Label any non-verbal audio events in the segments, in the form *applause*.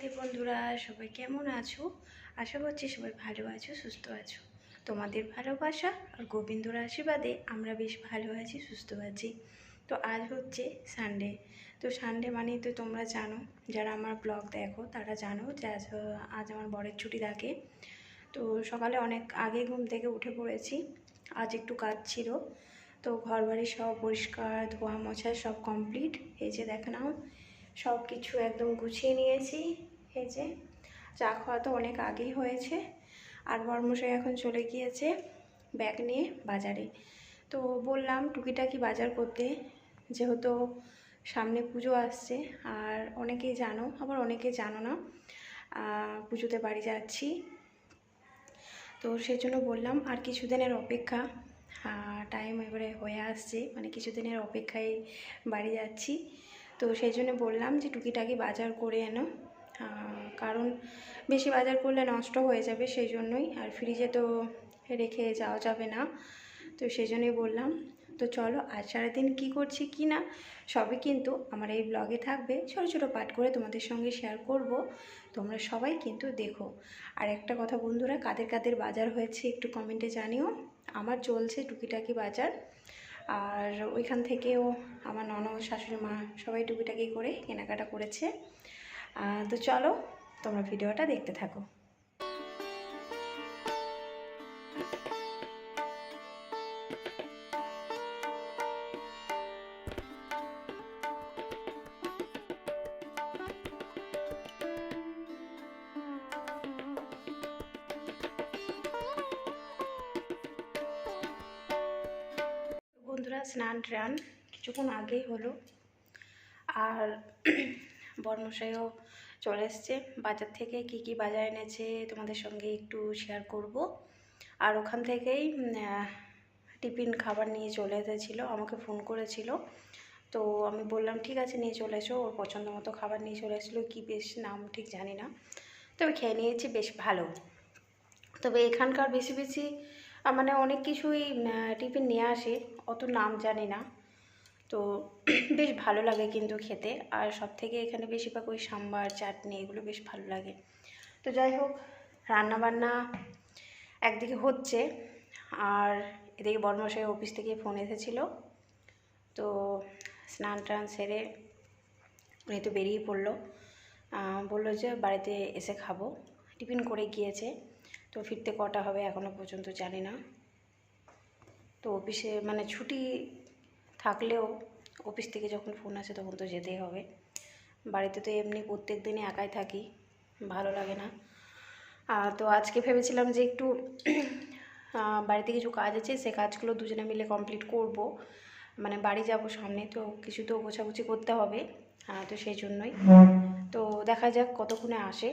রাধে বন্ধুরা, সবাই কেমন আছো? আশা করছি সবাই ভালো আছো, সুস্থ আছো। তোমাদের ভালোবাসা আর গোবিন্দর আশীর্বাদে আমরা বেশ ভালো আছি, সুস্থ আছি। তো আজ হচ্ছে সানডে তো সানডে মানে তো তোমরা জানো, যারা আমার ব্লগ দেখো, তারা জানো যে আজ আজ আমার বরের ছুটি থাকে। তো সকালে অনেক আগে ঘুম থেকে উঠে পড়েছি, আজ একটু কাজ ছিল। তো ঘর বাড়ি সব পরিষ্কার, ধোয়া মোছা সব কমপ্লিট এই যে দেখে নাও সব কিছু একদম গুছিয়ে নিয়েছি। এই যে, চা খাওয়া তো অনেক আগেই হয়েছে। আর বর্মশাই এখন চলে গিয়েছে ব্যাগ নিয়ে বাজারে। তো বললাম, টুকিটাকি বাজার করতে, যেহেতু সামনে পুজো আসছে, আর অনেকেই জানো, আবার অনেকে জানো না পুজোতে বাড়ি যাচ্ছি। তো সেই জন্য বললাম, আর কিছুদিনের অপেক্ষা টাইম এবারে হয়ে আসছে মানে কিছুদিনের অপেক্ষায় বাড়ি যাচ্ছি। তো সেই জন্য বললাম যে, টুকিটাকি বাজার করে এনো কারণ বেশি বাজার করলে নষ্ট হয়ে যাবে সেই জন্যই, আর ফ্রিজে তো রেখে যাওয়া যাবে না। তো সেই জন্যই বললাম, তো চলো আজ সারাদিন কী করছি কি না, সবই কিন্তু আমার এই ব্লগে থাকবে। ছোটো ছোটো পাঠ করে তোমাদের সঙ্গে শেয়ার করব, তোমরা সবাই কিন্তু দেখো। আর একটা কথা বন্ধুরা, কাদের কাদের বাজার হয়েছে একটু কমেন্টে জানিও। আমার চলছে টুকিটাকি বাজার, আর ওইখান থেকেও আমার ননদ, শাশুড়ি মা সবাই টুকিটাকি করে কেনাকাটা করেছে। তো চলো তোমরা ভিডিওটা দেখতে থাকো। বন্ধুরা স্নান টান কিছুক্ষণ আগেই হলো। আর বর্মশাইও চলে এসছে। বাজার থেকে কি কি বাজার এনেছে তোমাদের সঙ্গে একটু শেয়ার করব। আর ওখান থেকেই টিফিন খাবার নিয়ে চলে এসেছিল, আমাকে ফোন করেছিল। তো আমি বললাম, ঠিক আছে, নিয়ে চলে এসো। ওর পছন্দ মতো খাবার নিয়ে চলে এসেছিল। কী বেশ নাম ঠিক জানি না। তবে খেয়ে নিয়েছি, বেশ ভালো। তবে এখানকার বেশি বেশি মানে অনেক কিছুই টিফিন নিয়ে আসে, অত নাম জানি না। তো *clears throat* বেশ ভালো লাগে কিন্তু খেতে। আর সব থেকে এখানে বেশিরভাগ ওই সাম্বার, চাটনি এগুলো বেশ ভালো লাগে। তো যাই হোক, রান্নাবান্না একদিকে হচ্ছে, আর এদিকে বর্মশাই অফিস থেকে ফোন এসেছিল। তো স্নান টান সেরে উনি তো বেরিয়ে পড়ল। বলল যে বাড়িতে এসে খাব। টিফিন করে গিয়েছে। তো ফিরতে কটা হবে এখনও পর্যন্ত জানি না। তো অফিসে মানে ছুটি থাকলেও অফিস থেকে যখন ফোন আসে তখন তো যেতেই হবে। বাড়িতে তো এমনি প্রত্যেক দিনই একাই থাকি, ভালো লাগে না। তো আজকে ভেবেছিলাম যে একটু বাড়িতে কিছু কাজ আছে, সে কাজগুলো দুজনে মিলে কমপ্লিট করব। মানে বাড়ি যাব সামনে, তো কিছু তো গোছাগুছি করতে হবে তো সেই জন্যই। তো দেখা যাক কতক্ষণে আসে।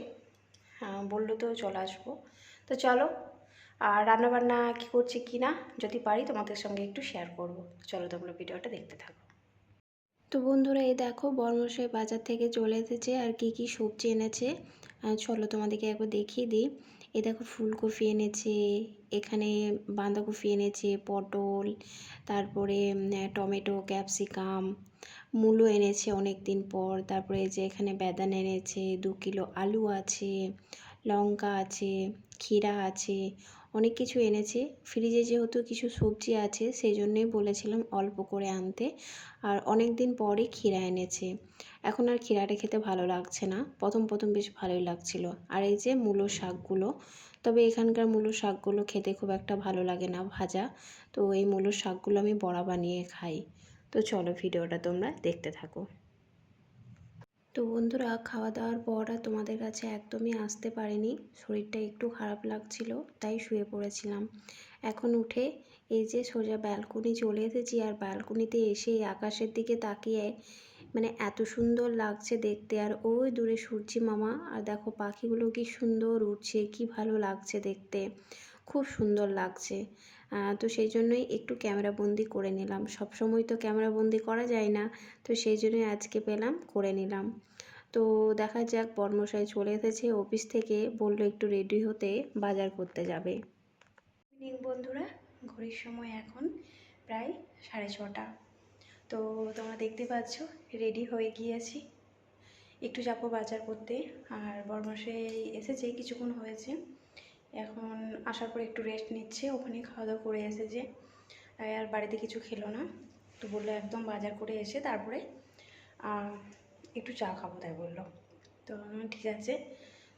বলল তো চলে আসব। তো চলো আর রান্নাবান্না কী করছি কি না, যদি পারি তোমাদের সঙ্গে একটু শেয়ার করব। চলো তোমরা ভিডিওটা দেখতে থাকো। তো বন্ধুরা, এই দেখো বর্মশাই বাজার থেকে চলে এসেছে আর কি কি সবজি এনেছে। চলো তোমাদেরকে একবার দেখিয়ে দিই। এ দেখো, ফুলকপি এনেছে, এখানে বাঁধাকপি এনেছে, পটল, তারপরে টমেটো, ক্যাপসিকাম, মূলো এনেছে অনেক দিন পর। তারপরে যে এখানে বেদান এনেছে, দু কিলো আলু আছে, লঙ্কা আছে, ক্ষীরা আছে অনেক কিছু এনেছে। ফ্রিজে যেহেতু কিছু সবজি আছে, সেই জন্যই বলেছিলাম অল্প করে আনতে। আর অনেক দিন পরে ক্ষীরা এনেছে। এখন আর ক্ষীরাটা খেতে ভালো লাগছে না। প্রথম প্রথম বেশ ভালোই লাগছিল। আর এই যে মূলো শাকগুলো, তবে এখানকার মূলো শাকগুলো খেতে খুব একটা ভালো লাগে না ভাজা। তো এই মূলো শাকগুলো আমি বড়া বানিয়ে খাই। তো চলো ভিডিওটা তোমরা দেখতে থাকো। তো বন্ধুরা খাওয়া দাওয়ার পর আর তোমাদের কাছে একদমই আসতে পারিনি। শরীরটা একটু খারাপ লাগছিল, তাই শুয়ে পড়েছিলাম। এখন উঠে এই যে সোজা ব্যালকনি চলে এসেছি আর ব্যালকনিতে এসে আকাশের দিকে তাকিয়ে মানে এত সুন্দর লাগছে দেখতে। আর ওই দূরে সূর্যি মামা আর দেখো পাখিগুলো কি সুন্দর উঠছে কি ভালো লাগছে দেখতে। খুব সুন্দর লাগছে। তো সেই জন্যই একটু ক্যামেরা বন্দি করে নিলাম। সব সময় তো ক্যামেরা বন্দি করা যায় না, তো সেই জন্যই আজকে পেলাম, করে নিলাম। তো দেখা যাক, বর্মশাই চলে এসেছে অফিস থেকে, বলল একটু রেডি হতে বাজার করতে যাবে। বন্ধুরা, ঘড়ির সময় এখন প্রায় সাড়ে ছটা। তো তোমরা দেখতে পাচ্ছ রেডি হয়ে গিয়েছি। একটু যাব বাজার করতে, আর বরমাসে এসেছে, কিছুক্ষণ হয়েছে। এখন আসার পর একটু রেস্ট নিচ্ছে। ওখানে খাওয়া দাওয়া করে এসেছে তাই আর বাড়িতে কিছু খেলো না। তো বলল একদম বাজার করে এসে তারপরে একটু চা খাব তাই বলল। তো ঠিক আছে।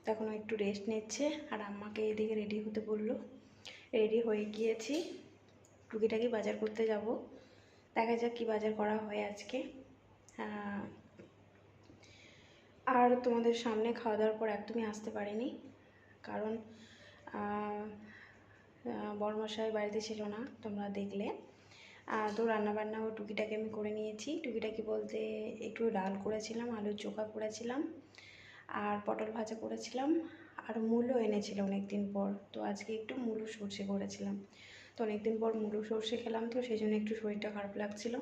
তখন একটু রেস্ট নিচ্ছে আর আম্মাকে এদিকে রেডি হতে বলল। রেডি হয়ে গিয়েছি। টুকিটাকি বাজার করতে যাব। দেখা যাক কী বাজার করা হয় আজকে। আর তোমাদের সামনে খাওয়া দাওয়ার পর একদমই আসতে পারিনি। কারণ বড়মশাই বাড়িতে ছিল না, তোমরা দেখলে। তো ও টুকিটাকে আমি করে নিয়েছি। টুকিটাকি বলতে একটু ডাল করেছিলাম, আলুর চোখা করেছিলাম, আর পটল ভাজা করেছিলাম, আর মূলো এনেছিল অনেক দিন পর। তো আজকে একটু মূলো সর্ষে করেছিলাম। তো অনেক দিন পর মূলো সর্ষে খেলাম তো সেই জন্য একটু শরীরটা খারাপ লাগছিল,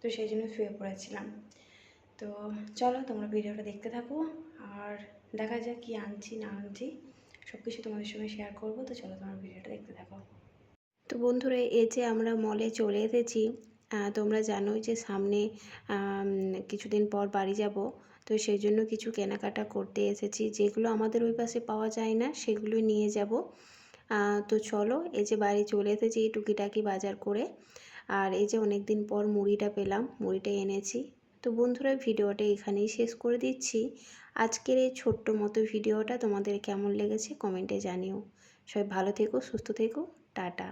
তো সেই জন্য শুয়ে পড়েছিলাম। তো চলো তোমরা ভিডিওটা দেখতে থাকো, আর দেখা যাক কী আনছি, না আনছি। সব কিছু তোমাদের সঙ্গে শেয়ার করব, তো চলো তোমার ভিডিওটা দেখতে থাকো। তো বন্ধুরা, এই যে আমরা মলে চলে এসেছি তোমরা জানোই যে সামনে কিছুদিন পর বাড়ি যাব, তো সেই জন্য কিছু কেনাকাটা করতে এসেছি, যেগুলো আমাদের ওই পাশে পাওয়া যায় না সেগুলো নিয়ে যাব। তো চলো, এই যে বাড়ি চলে এসেছি টুকিটাকি বাজার করে, আর এই যে অনেক দিন পর মুড়িটা পেলাম, মুড়িটা এনেছি। তো বন্ধুরা, ভিডিওটা এখানেই শেষ করে দিচ্ছি। আজকের এই ছোট্ট মতো ভিডিওটা তোমাদের কেমন লেগেছে কমেন্টে জানিও। সবাই ভালো থেকো, সুস্থ থেকো, টাটা।